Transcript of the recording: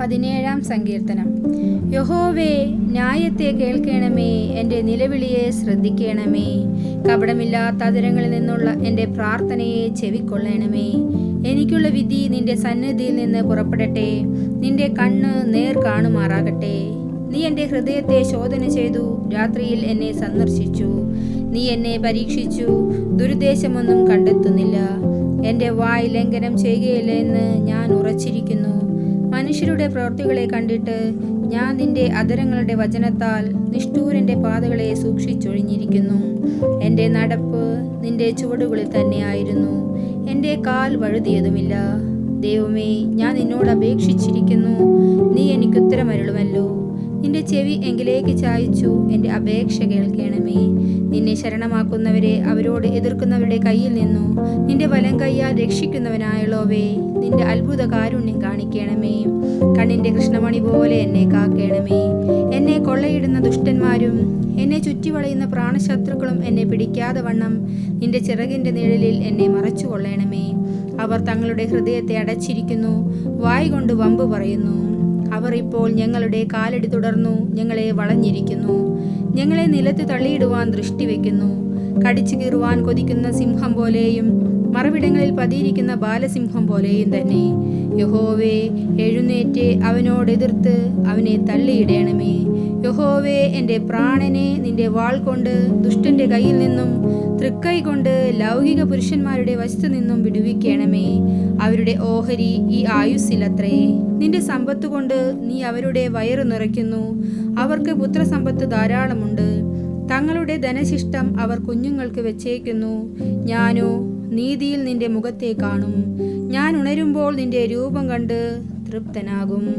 പതിനേഴാം സങ്കീർത്തനം. യഹോവേ ന്യായത്തെ കേൾക്കണമേ എന്റെ നിലവിളിയെ ശ്രദ്ധിക്കണമേ. കപടമില്ലാത്ത അതിരങ്ങളിൽ നിന്നുള്ള എന്റെ പ്രാർത്ഥനയെ ചെവിക്കൊള്ളണമേ. എനിക്കുള്ള വിധി നിന്റെ സന്നിധിയിൽ നിന്ന് പുറപ്പെടട്ടെ. നിന്റെ കണ്ണ് നേർ കാണുമാറാകട്ടെ. നീ എന്റെ ഹൃദയത്തെ ശോധന ചെയ്തു രാത്രിയിൽ എന്നെ സന്ദർശിച്ചു. നീ എന്നെ പരീക്ഷിച്ചു ദുരുദ്ദേശമൊന്നും കണ്ടെത്തുന്നില്ല. എന്റെ വായ് ലംഘനം ചെയ്യുകയില്ല എന്ന് ഞാൻ ഉറച്ചിരിക്കുന്നു. മനുഷ്യരുടെ പ്രവൃത്തികളെ കണ്ടിട്ട് ഞാൻ നിന്റെ അധരങ്ങളുടെ വചനത്താൽ നിഷ്ഠൂരന്റെ പാതകളെ സൂക്ഷിച്ചൊഴിഞ്ഞിരിക്കുന്നു. എന്റെ നടപ്പ് നിന്റെ ചുവടുകളിൽ തന്നെയായിരുന്നു എന്റെ കാൽ വഴുതിയതുമില്ല. ദൈവമേ ഞാൻ നിന്നോട് അപേക്ഷിച്ചിരിക്കുന്നു. നീ എനിക്ക് ഉത്തരമരുളുമല്ലോ. നിന്റെ ചെവി എങ്കിലേക്ക് ചായച്ചു. എന്റെ അപേക്ഷ കേൾക്കണമേ. നിന്നെ ശരണമാക്കുന്നവരെ അവരോട് എതിർക്കുന്നവരുടെ കയ്യിൽ നിന്നു. നിന്റെ വലം കയ്യാൽ രക്ഷിക്കുന്നവനായുള്ളവേ. നിന്റെ അത്ഭുത കാരുണ്യം കാണിക്കണമേ. കണ്ണിന്റെ കൃഷ്ണമണി പോലെ എന്നെ കാക്കണമേ. എന്നെ കൊള്ളയിടുന്ന ദുഷ്ടന്മാരും എന്നെ ചുറ്റിവളയുന്ന പ്രാണശത്രുക്കളും എന്നെ പിടിക്കാതെ വണ്ണം. നിന്റെ ചിറകിന്റെ നിഴലിൽ എന്നെ മറച്ചു കൊള്ളണമേ അവർ തങ്ങളുടെ ഹൃദയത്തെ അടച്ചിരിക്കുന്നു. വായ് കൊണ്ട് വമ്പ് പറയുന്നു. അവർ ഇപ്പോൾ ഞങ്ങളുടെ കാലടി തുടർന്നു ഞങ്ങളെ വളഞ്ഞിരിക്കുന്നു. ഞങ്ങളെ നിലത്ത് തള്ളിയിടുവാൻ ദൃഷ്ടി വയ്ക്കുന്നു കടിച്ചു കീറുവാൻ കൊതിക്കുന്ന സിംഹം പോലെയും മറവിടങ്ങളിൽ പതിയിരിക്കുന്ന ബാലസിംഹം പോലെയും തന്നെ. യഹോവേ എഴുന്നേറ്റ് അവനോട് എതിർത്ത് അവനെ തള്ളിയിടണമേ. യഹോവേ എന്റെ പ്രാണനെ നിന്റെ വാൾ കൊണ്ട് ദുഷ്ടന്റെ കയ്യിൽ നിന്നും തൃക്കൈ കൊണ്ട് ലൗകിക പുരുഷന്മാരുടെ വശത്തു നിന്നും വിടുവിക്കണമേ. അവരുടെ ഓഹരി ഈ ആയുസ്സിലത്രേ. നിന്റെ സമ്പത്ത് കൊണ്ട് നീ അവരുടെ വയറു നിറയ്ക്കുന്നു. അവർക്ക് പുത്രസമ്പത്ത് ധാരാളമുണ്ട്. തങ്ങളുടെ ധനശിഷ്ടം അവർ കുഞ്ഞുങ്ങൾക്ക് വെച്ചേക്കുന്നു. ഞാനോ നീതിയിൽ നിന്റെ മുഖത്തെ കാണും. ഞാൻ ഉണരുമ്പോൾ നിന്റെ രൂപം കണ്ട് തൃപ്തനാകും.